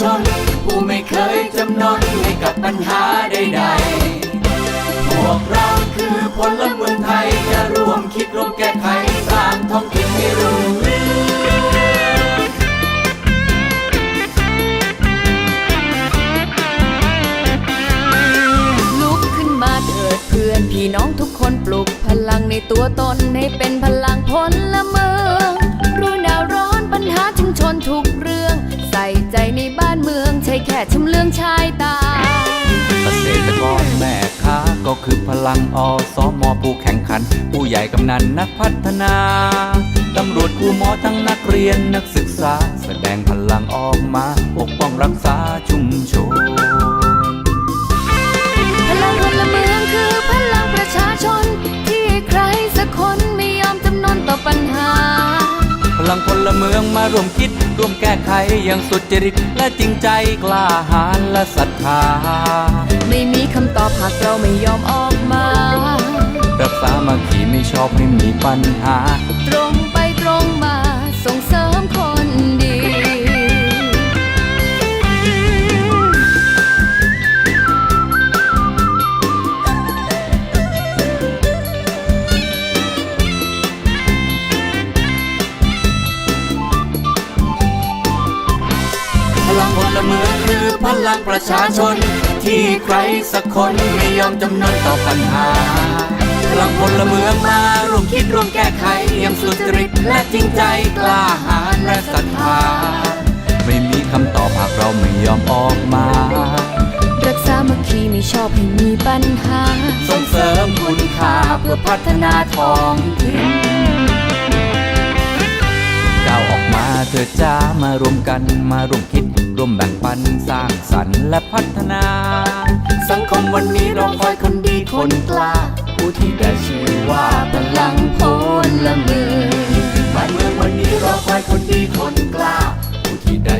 ชน ผู้ไม่เคยจำนนให้กับปัญหาใดๆ พวกเราคือพลเมืองไทย จะร่วมคิดร่วมแก้ไขสร้างท้องถิ่นให้รุ่งเรืองลุกขึ้นมาเถิดเพื่อนพี่น้องทุกคนปลุกพลังในตัวตนให้เป็นพลังพลละเมือง แต่ชำเลืองชายตา เกษตรกรแม่ค้าก็คือพลังอสมผู้แข่งขัน ผู้ใหญ่กำนันนักพัฒนาตำรวจครูหมอทั้งนักเรียนนักศึกษา แสดงพลังออกมาปกป้องรักษาชุมชน ลังพลเมืองมาร่วมคิดร่วมแก้ไขอย่างสุจริต และจริงใจกล้าหาญและศรัทธา ไม่มีคำตอบหากเราไม่ยอมออกมา รักษามาขีไม่ชอบให้มีปัญหา ตรงไป ลังพลเมืองคือพลังประชาชน ที่ใครสักคนไม่ยอมจำนนต่อปัญหาพลังพลเมืองมาร่วมคิดร่วมแก้ไขอย่างสุจริตและจริงใจกล้าหาญและศรัทธาไม่มีคำตอบหากเราไม่ยอมออกมา รักษามัคคีไม่ชอบให้มีปัญหา ส่งเสริมคุณค่าเพื่อพัฒนาท้องถิ่น เถิดจ้ามารวมกันมาร่วมคิด ร่วมแบ่งปันสร้างสรรค์และพัฒนา สังคมวันนี้เราคอยคนดีคนกล้า ผู้ที่ได้ชื่อว่าพลังพลเมืองบ้านเมืองวันนี้เราคอยคนดีคนกล้า ผู้ที่ได้